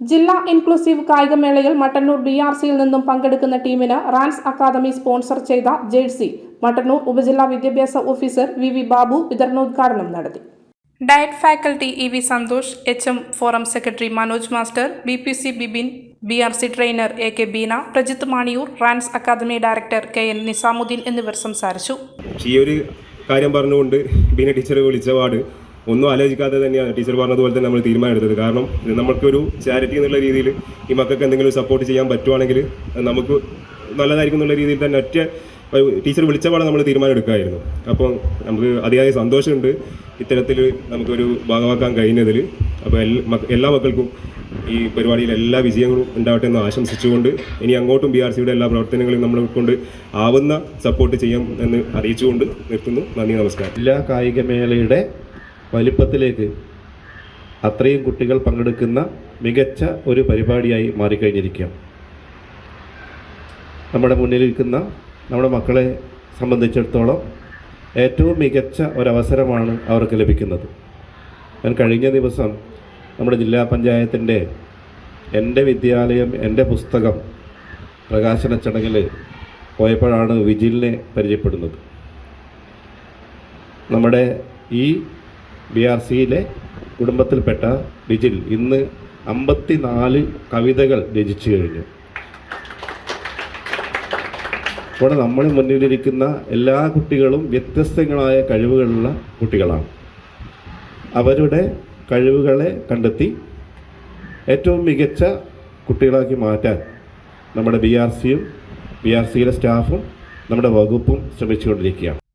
ജില്ലാ ഇൻക്ലൂസീവ് കായികമേളയിൽ Mattannur B R സിയിൽ നിന്നും പങ്കെടുക്കുന്ന ടീമിന് റാൻസ് അക്കാദമി സ്പോൺസർ ചെയ്ത ജേഴ്സി മട്ടന്നൂർ ഉപജില്ലാ വിദ്യാഭ്യാസ ഓഫീസർ വി വി ബാബു വിതരണോദ്ഘാടനം നടത്തി. DIET faculty E V Santhosh H M forum secretary Manoj master B P C Bibin B R C trainer A K Beena Prajith Maniyoor Rans academy director K N Nizamuddin എന്നിവർ സംസാരിച്ചു. ഈ ഒരു കാര്യം പറഞ്ഞുകൊണ്ട് Beena teacher വിളിച്ച പാട് ഒന്നും ആലോചിക്കാതെ തന്നെയാണ് ടീച്ചർ പറഞ്ഞതുപോലെ തന്നെ നമ്മൾ തീരുമാനമെടുത്തത് കാരണം നമുക്കൊരു ചാരിറ്റി എന്നുള്ള രീതിയിൽ ഈ മക്കൾക്ക് എന്തെങ്കിലും സപ്പോർട്ട് ചെയ്യാൻ പറ്റുവാണെങ്കിൽ നമുക്ക് നല്ലതായിരിക്കും എന്നുള്ള രീതിയിൽ തന്നെ ഒറ്റ ടീച്ചർ വിളിച്ച പാടെ നമ്മൾ തീരുമാനം എടുക്കുമായിരുന്നു അപ്പോൾ നമുക്ക് അതിയായ സന്തോഷമുണ്ട് ഇത്തരത്തിൽ നമുക്കൊരു ഭാഗമാക്കാൻ കഴിഞ്ഞതിൽ. അപ്പോൾ എല്ലാ മക്ക- എല്ലാ മക്കൾക്കും ഈ പരിപാടിയിൽ എല്ലാ വിജയങ്ങളും ഉണ്ടാവട്ടെ എന്ന് ആശംസിച്ചുകൊണ്ട് ഇനി അങ്ങോട്ടും ബി ആർ സിയുടെ എല്ലാ പ്രവർത്തനങ്ങളും നമ്മളെ കൊണ്ട് ആവുന്ന സപ്പോർട്ട് ചെയ്യാം എന്ന് അറിയിച്ചുകൊണ്ട് നിർത്തുന്നു. നന്ദി നമസ്കാരം. ജില്ലാ കായികമേളയുടെ വലിപ്പത്തിലേക്ക് അത്രയും കുട്ടികൾ പങ്കെടുക്കുന്ന മികച്ച ഒരു പരിപാടിയായി മാറിക്കഴിഞ്ഞിരിക്കുകയാണ് നമ്മുടെ മുന്നിലിരിക്കുന്ന നമ്മുടെ മക്കളെ സംബന്ധിച്ചിടത്തോളം ഏറ്റവും മികച്ച ഒരവസരമാണ് അവർക്ക് ലഭിക്കുന്നത്. ഞാൻ കഴിഞ്ഞ ദിവസം നമ്മുടെ ജില്ലാ പഞ്ചായത്തിന്റെ എന്റെ വിദ്യാലയം എന്റെ പുസ്തകം പ്രകാശന ചടങ്ങിൽ പോയപ്പോഴാണ് വിജിലിനെ പരിചയപ്പെടുന്നത്. നമ്മുടെ ഈ ബി ആർ സിയിലെ കുടുംബത്തിൽപ്പെട്ട ഡിജിൽ ഇന്ന് അമ്പത്തിനാല് കവിതകൾ രചിച്ചു കഴിഞ്ഞു. ഇവിടെ നമ്മൾ മുന്നിലിരിക്കുന്ന എല്ലാ കുട്ടികളും വ്യത്യസ്തങ്ങളായ കഴിവുകളുള്ള കുട്ടികളാണ്. അവരുടെ കഴിവുകളെ കണ്ടെത്തി ഏറ്റവും മികച്ച കുട്ടികളാക്കി മാറ്റാൻ നമ്മുടെ ബി ആർ സിയും ബി ആർ സിയിലെ സ്റ്റാഫും നമ്മുടെ വകുപ്പും ശ്രമിച്ചുകൊണ്ടിരിക്കുകയാണ്.